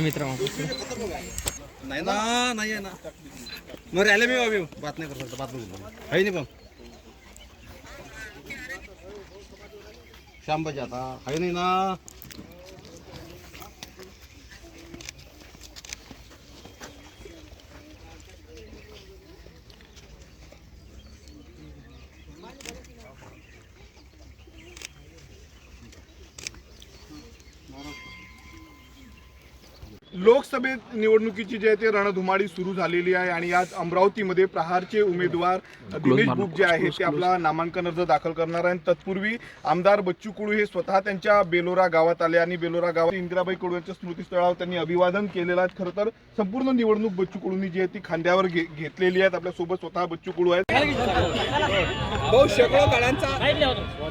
मित्र नाही ना नाही आहे ना. मग राहिले मी बाबी. बात नाही करू शकतो बात नाही आहे नाही पण श्याम आता. आहे नाही ना. लोकसभेत निवडणुकीची जी आहे ते रणधुमाळी सुरू झालेली आहे आणि आज अमरावतीमध्ये प्रहारचे उमेदवार दिनेश बुक जे आहे ते आपला नामांकन अर्ज दाखल करणार आहे आणि तत्पूर्वी आमदार बच्चू कुळू हे स्वतः त्यांच्या बेलोरा गावात आले आणि बेलोरा गावात इंदिराबाई कुळू यांच्या स्मृतीस्थळावर त्यांनी अभिवादन केलेलं आहे. खरं तर संपूर्ण निवडणूक बच्चू कुळूंनी जी आहे ती खांद्यावर घे- घेतलेली आहेत आपल्यासोबत स्वतः बच्चू कुळू आहेत. बहुत शेकडो गाड्यांचा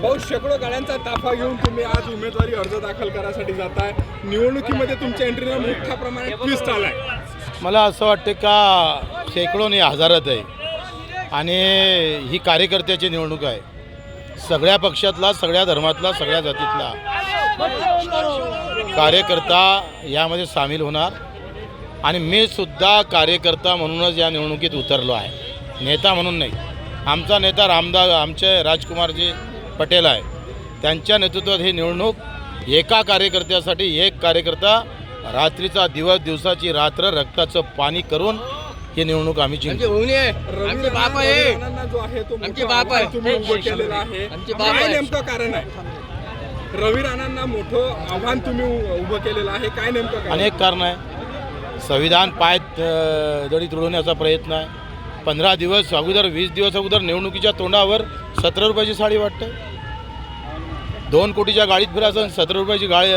बहुत शेकडो गाड्यांचा ताफा घेऊन तुम्ही आज उमेदवारी अर्ज दाखल करायसाठी जाताय. निवडणुकीमध्ये तुमच्या एंट्रीला मोठ्या प्रमाणात ट्विस्ट आलाय. मला असं वाटतं का शेकडो नाही हजारात आहे. आणि ही कार्यकर्त्याची निवडणूक आहे. सगळ्या पक्षातला सगळ्या धर्मातला सगळ्या जातीतला कार्यकर्ता यामध्ये सामील होणार. आणि मी सुद्धा कार्यकर्ता म्हणूनच या निवडणुकीत उतरलो आहे. नेता म्हणून नाही. आमचा नेता रामदास आमचे राजकुमारजी पटेल आहे. त्यांच्या नेतृत्वात ही निवडणूक एका कार्यकर्त्यासाठी एक कार्यकर्ता रात्रीचा दिवस दिवसाची रात्र रक्ताचं पाणी करून ही निवडणूक आम्ही जिंकू रवी राणांना जो आहे तो मोठा आव्हान तुम्ही उभं केलेलं आहे. काय नेमकं कारण आहे? रवी राणांना मोठं आव्हान तुम्ही उभं केलेलं आहे. काय नेमकं कारण? अनेक कारण आहे. संविधान पाय दडी तुडवण्याचा प्रयत्न आहे. पंधरा दिवस अगोदर वीस दिवस अगोदर निवडणुकीच्या तोंडावर सतरा रुपयाची साडी वाटते. दोन कोटीच्या गाडीत फिरायचं आणि सतरा रुपयाची गाडी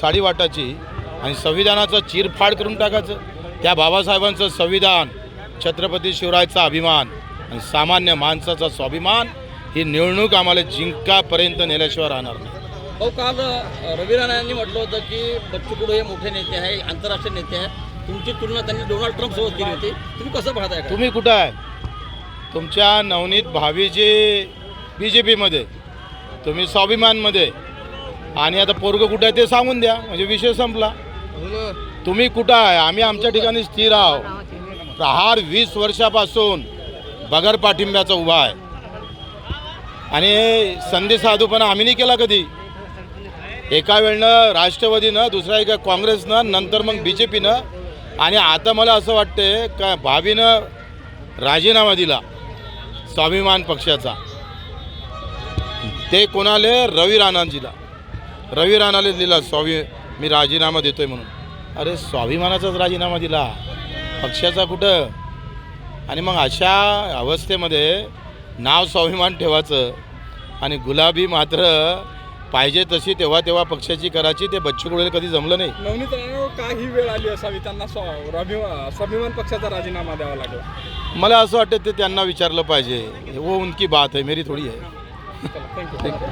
साडी वाटायची आणि संविधानाचं चिरफाड करून टाकायचं. त्या बाबासाहेबांचं संविधान छत्रपती शिवरायचा अभिमान आणि सामान्य माणसाचा स्वाभिमान ही निवडणूक आम्हाला जिंकापर्यंत नेल्याशिवाय राहणार नाही. हो काल रवी राणा यांनी म्हटलं होतं की बच्चू कडू हे मोठे नेते आहे आंतरराष्ट्रीय नेते आहे तुमची तुलना त्यांनी डोनाल्ड ट्रम्प सोबत केली होती. तुम्ही कसं पाहताय का? तुम्ही कुठं आहे? तुमच्या नवनीत भावीचे बी जे पीमध्ये तुम्ही स्वाभिमानमध्ये आणि आता पोरगं कुठं आहे ते सांगून द्या म्हणजे विषय संपला. तुम्ही कुठं आहे? आम्ही आमच्या ठिकाणी स्थिर आहोत. प्रहार वीस वर्षापासून बगर पाठिंब्याचा उभा आहे. आणि संधी साधूपणा आम्ही नाही केला कधी. एका वेळनं राष्ट्रवादीनं दुसऱ्या एका काँग्रेसनं नंतर मग बी जे पीनं आणि आता मला असं वाटते का भावीनं राजीनामा दिला स्वाभिमान पक्षाचा. ते कोणाले? रवी राणांजीला रवी राणाला दिला स्वाभि मी राजीनामा देतोय म्हणून. अरे स्वाभिमानाचाच राजीनामा दिला. पक्षाचा कुठं? आणि मग अशा अवस्थेमध्ये नाव स्वाभिमान ठेवायचं आणि गुलाबी मात्र पाहिजे तशी तेव्हा तेव्हा पक्षाची करायची ते बच्चू कुळेला कधी जमलं नाही. नवनीत राणांवर का ही वेळ आली असावी त्यांना स्व- रवी- स्वाभिमान पक्षाचा राजीनामा द्यावा लागला. मला असं वाटतं ते त्यांना विचारलं पाहिजे. वो उनकी बात है मेरी थोडी आहे थँक्यू